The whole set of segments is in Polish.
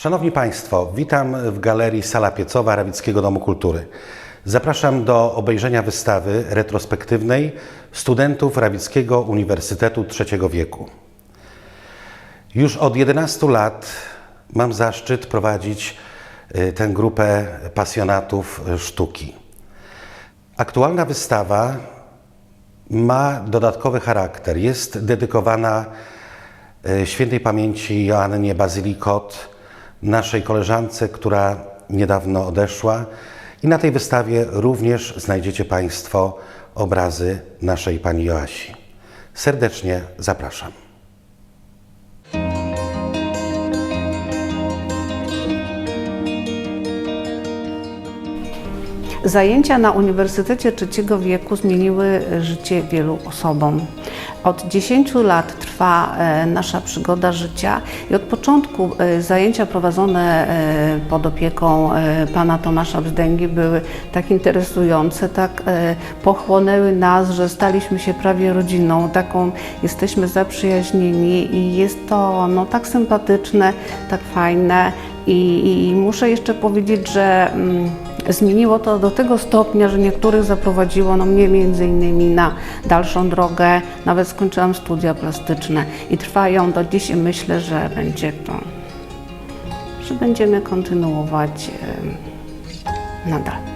Szanowni Państwo, witam w galerii Sala Piecowa Rawickiego Domu Kultury. Zapraszam do obejrzenia wystawy retrospektywnej studentów Rawickiego Uniwersytetu III wieku. Już od 11 lat mam zaszczyt prowadzić y, tę grupę pasjonatów y, sztuki. Aktualna wystawa ma dodatkowy charakter. Jest dedykowana y, świętej pamięci Joannie Bazylikot, naszej koleżance, która niedawno odeszła. I na tej wystawie również znajdziecie Państwo obrazy naszej pani Joasi. Serdecznie zapraszam. Zajęcia na Uniwersytecie Trzeciego Wieku zmieniły życie wielu osobom. Od 10 lat trwa e, nasza przygoda życia i od początku e, zajęcia prowadzone e, pod opieką pana Tomasza Brzdęgi były tak interesujące, tak pochłonęły nas, że staliśmy się prawie rodziną, taką jesteśmy zaprzyjaźnieni i jest to no, tak sympatyczne, tak fajne i, i muszę jeszcze powiedzieć, że mm, zmieniło to do tego stopnia, że niektórych zaprowadziło no, mnie między innymi na dalszą drogę, nawet skończyłam studia plastyczne i trwają do dziś i myślę, że będzie to, że będziemy kontynuować nadal.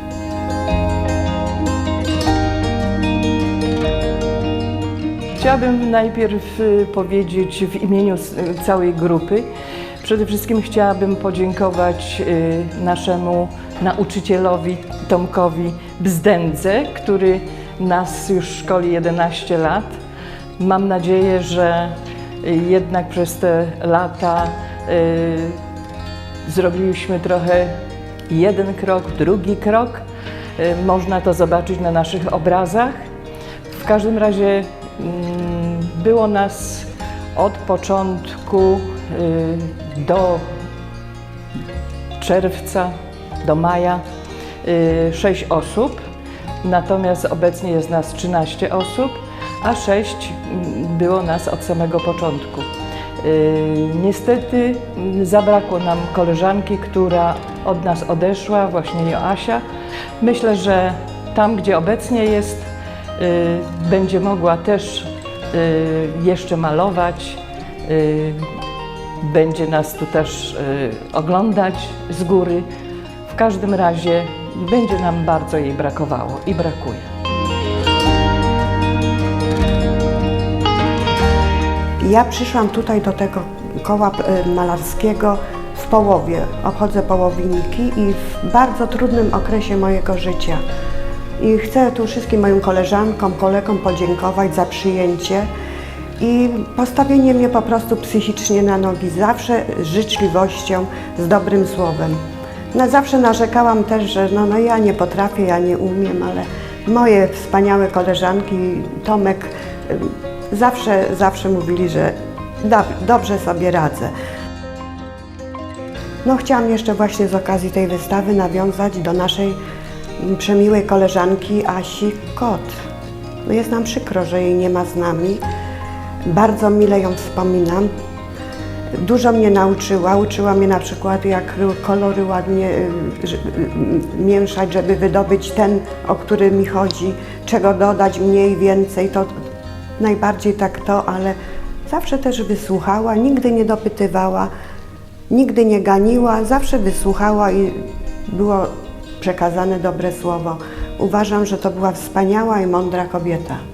Chciałabym najpierw y, powiedzieć w imieniu całej grupy. Przede wszystkim chciałabym podziękować y, naszemu nauczycielowi Tomkowi Bzdędze, który nas już szkoli 11 lat. Mam nadzieję, że y, jednak przez te lata y, zrobiliśmy trochę jeden krok, drugi krok. Y, Można to zobaczyć na naszych obrazach. W każdym razie mm, było nas od początku y, do czerwca, do maja y, 6 osób, natomiast obecnie jest nas 13 osób, a 6 mm, było nas od samego początku. Y, Niestety mm, zabrakło nam koleżanki, która od nas odeszła, właśnie Joasia. Myślę, że tam, gdzie obecnie jest, y, będzie mogła też jeszcze malować, będzie nas tu też oglądać z góry. W każdym razie będzie nam bardzo jej brakowało i brakuje. Ja przyszłam tutaj do tego koła e, malarskiego w połowie. Obchodzę połowinki i w bardzo trudnym okresie mojego życia. I chcę tu wszystkim moim koleżankom, kolegom podziękować za przyjęcie i postawienie mnie po prostu psychicznie na nogi, zawsze z życzliwością, z dobrym słowem. No, zawsze narzekałam też, że no, no ja nie potrafię, ja nie umiem, ale moje wspaniałe koleżanki, Tomek, y, zawsze, zawsze mówili, że dob- dobrze sobie radzę. No chciałam jeszcze właśnie z okazji tej wystawy nawiązać do naszej mm, przemiłej koleżanki Asi Kot. No jest nam przykro, że jej nie ma z nami. Bardzo mile ją wspominam. Dużo mnie nauczyła. Uczyła mnie na przykład, jak kolory ładnie y, y, y, mieszać, żeby wydobyć ten, o który mi chodzi, czego dodać mniej, więcej. To najbardziej tak to, ale zawsze też wysłuchała, nigdy nie dopytywała, nigdy nie ganiła, zawsze wysłuchała i było przekazane dobre słowo. Uważam, że to była wspaniała i mądra kobieta.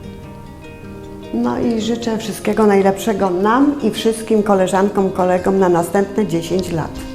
No i życzę wszystkiego najlepszego nam i wszystkim koleżankom, kolegom na następne 10 lat.